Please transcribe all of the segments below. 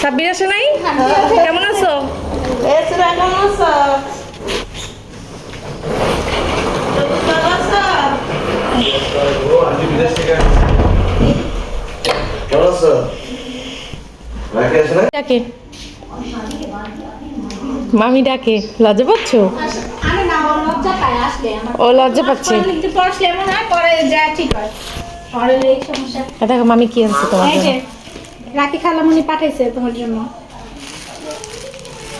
সাব্বির আসে নাই? কেমন আছো? ডাকে। মামি ডাকে। লজ্জা পাচ্ছ? ও লজ্জা পাচ্ছে। দেখো মামি কি আনছে তোমার রাখি খালামুনি পাঠাইছে তোমার জন্য।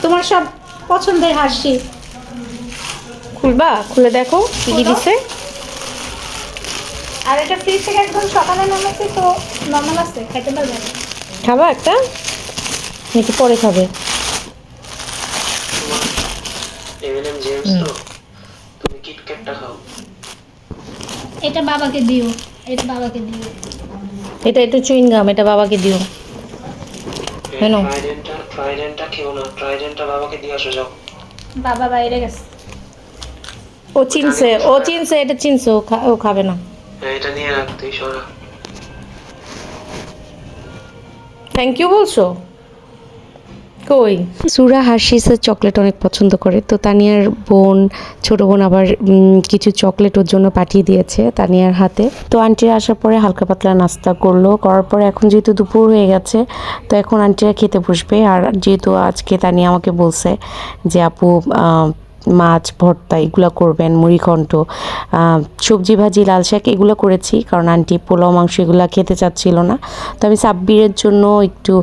তোমার সব পছন্দের হাসি। খুলবা? খুলে দেখো কি কি দিছে। আর এটা ফ্রিজ থেকে একদম সকালে নামাইছে তো নর্মাল আছে খাইতে পারবে। খাবা একটা? নাকি পরে খাবে? এমএনএম জেমস তো তুমি কিটক্যাটটা খাও। এটা বাবাকে দিও এটা বাবাকে দিও। এটা একটু চুইন গাম এটা বাবাকে দিও। কেন? ট্রাইডেন্টটা ট্রাইডেন্টটা খেও না ট্রাইডেন্টটা বাবাকে দিয়ে আসো যাও। বাবা বাইরে গেছে। ও চিনছে ও চিনছে এটা চিনছে ও খা- ও খাবে না। হ্যাঁ এটা নিয়ে রাখ তুই সরা। থ্যাংক ইউ বলছো? কই? সুরা হার্শিসের চকলেট অনেক পছন্দ করে। তো তানিয়ার বোন, ছোট বোন আবার কিছু চকলেট ওর জন্য পাঠিয়ে দিয়েছে তানিয়ার হাতে। তো আন্টিরা আসার পরে হালকা পাতলা নাস্তা করল। করার পরে এখন যেহেতু দুপুর হয়ে গেছে, তো এখন আন্টিরা খেতে বসবে। আর যেহেতু আজকে তানিয়া আমাকে বলছে যে, আপু মাছ, ভর্তা এগুলো করবেন, মুড়িঘণ্ট সবজি ভাজি, লাল শাক এগুলো করেছি কারণ আন্টি পোলাও, মাংস এগুলো খেতে চাচ্ছিল না। তো আমি সাব্বিরের জন্য একটু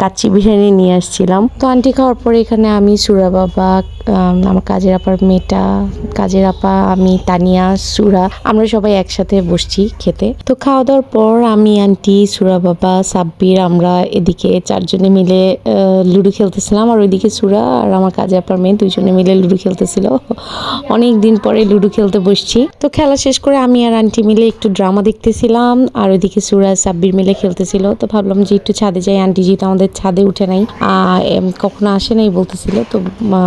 কাচ্চি বিরিয়ানি নিয়ে আসছিলাম। তো আন্টি খাওয়ার পরে এখানে আমি সুরা বাবা আমার কাজের আপার মেয়েটা, কাজের আপা, আমি, তানিয়া, সুরা, আমরা সবাই একসাথে বসছি খেতে। তো খাওয়া দাওয়ার পর আমি, আন্টি, সুরা বাবা, সাব্বির, আমরা এদিকে চারজনে মিলে লুডো খেলতেছিলাম আর ওইদিকে সুরা আর আমার কাজে আপার মেয়ে দুইজনে মিলে লুডো খেলতেছিল। অনেক দিন পরে লুডো খেলতে বসছি। তো খেলা শেষ করে আমি আর আন্টি মিলে একটু ড্রামা দেখতেছিলাম, আর ওইদিকে সুরা, সাব্বির মিলে খেলতেছিল। তো ভাবলাম যে একটু ছাদে যাই, আন্টি যেহেতু আমাদের ছাদে উঠে নাই কখনো আসে নাই বলতেছিল। তো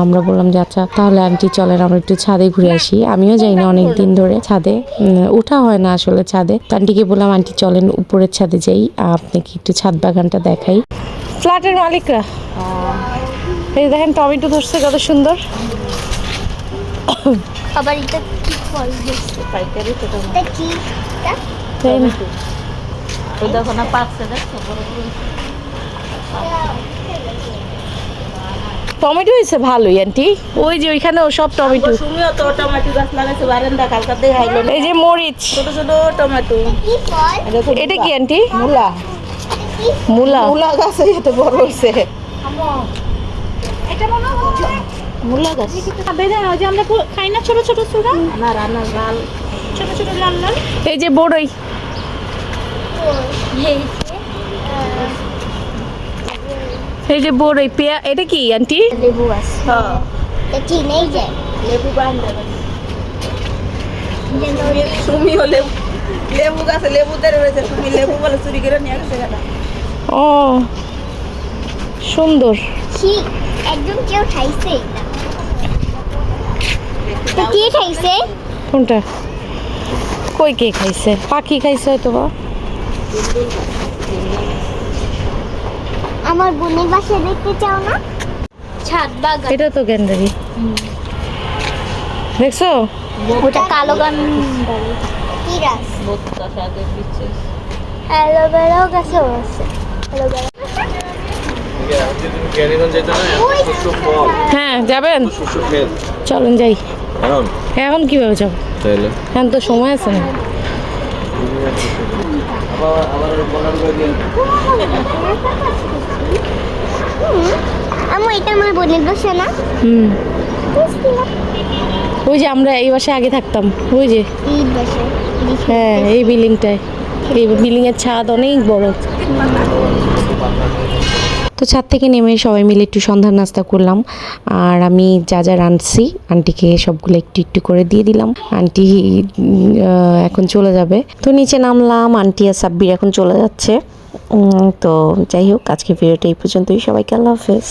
আমরা বললাম যে আচ্ছা তাহলে আন্টি চলেন, আমরা একটু ছাদে ঘুরে আসি। আমিও যাই না অনেক দিন ধরে ছাদে। ওঠা হয় না আসলে ছাদে। তো আন্টিকে বললাম, আন্টি, চলেন, উপরের ছাদে যাই, আপনাকে একটু ছাদ বাগানটা দেখাই। ফ্ল্যাটের মালিকরা? এই দেখেন টমেটো ধরছে, কত সুন্দর। আবার এটা কি ফল দিচ্ছে পাইকারি তো। এটা কি? এটা? তাই না? ওই দেখো বড় বড়। টমেটো হয়েছে ভালোই আন্টি। ওই যে ওইখানেও সব টমেটো। সুমিও তো টমেটো গাছ লাগাইছে বারান্দা কালকা দেখাইলো এই যে মরিচ। ছোট ছোট টমেটো। এটা কি আন্টি? মূলা। মূলা। মূলা গাছ এত বড় হয়েছে। এটা মনে হয় মূলা গাছ বেদে ওই যে আমরা খাই না ছোট ছোট চূড়া? না রান্না লাল। ছোট ছোট লাল লাল। এই যে বড়ই। এই এই যে বড়ই পেয়া এটা কি আন্টি? লেবু আছে। হ্যাঁ। এটা চিনেই যায় লেবু বান্ধা সুমিও লেবু লেবু গাছে লেবু ধরে রয়েছে সুমি লেবু বলে চুরি করে নিয়ে গেছে ও সুন্দর। কি একদম কেউ খাইছে এটা। তো কে খাইছে? কোনটা? কই কে খাইছে? পাখি খাইছে হয়তো বা আমার বোনের বাসায় দেখতে চাও না? ছাদ বাগান। এটা তো গ্যান্ডারি দেখছ? ওটা কালো গান কি গাছ? অ্যালোভেরাও গাছও আছে। অ্যালোভেরা ফল। হ্যাঁ যাবেন? চলুন যাই। এখন? এখন কীভাবে যাব? এখন তো সময় আছে না। এটা আমার বোনের বাসা হুম। ওই যে আমরা এই বাসায় আগে থাকতাম। ওই যে। হ্যাঁ এই বিল্ডিংটায়। এই বিল্ডিং এর ছাদ অনেক বড়। তো ছাদ থেকে নেমে সবাই মিলে একটু সন্ধ্যার নাস্তা করলাম। আর আমি যা যা রাঁধছি, আন্টিকে সবগুলো একটু একটু করে দিয়ে দিলাম। আন্টি এখন চলে যাবে। তো নিচে নামলাম, আন্টি আর সাব্বির এখন চলে যাচ্ছে। তো যাই হোক আজকে ভিডিওটা এই পর্যন্তই। সবাইকে আল্লাহ হাফেজ।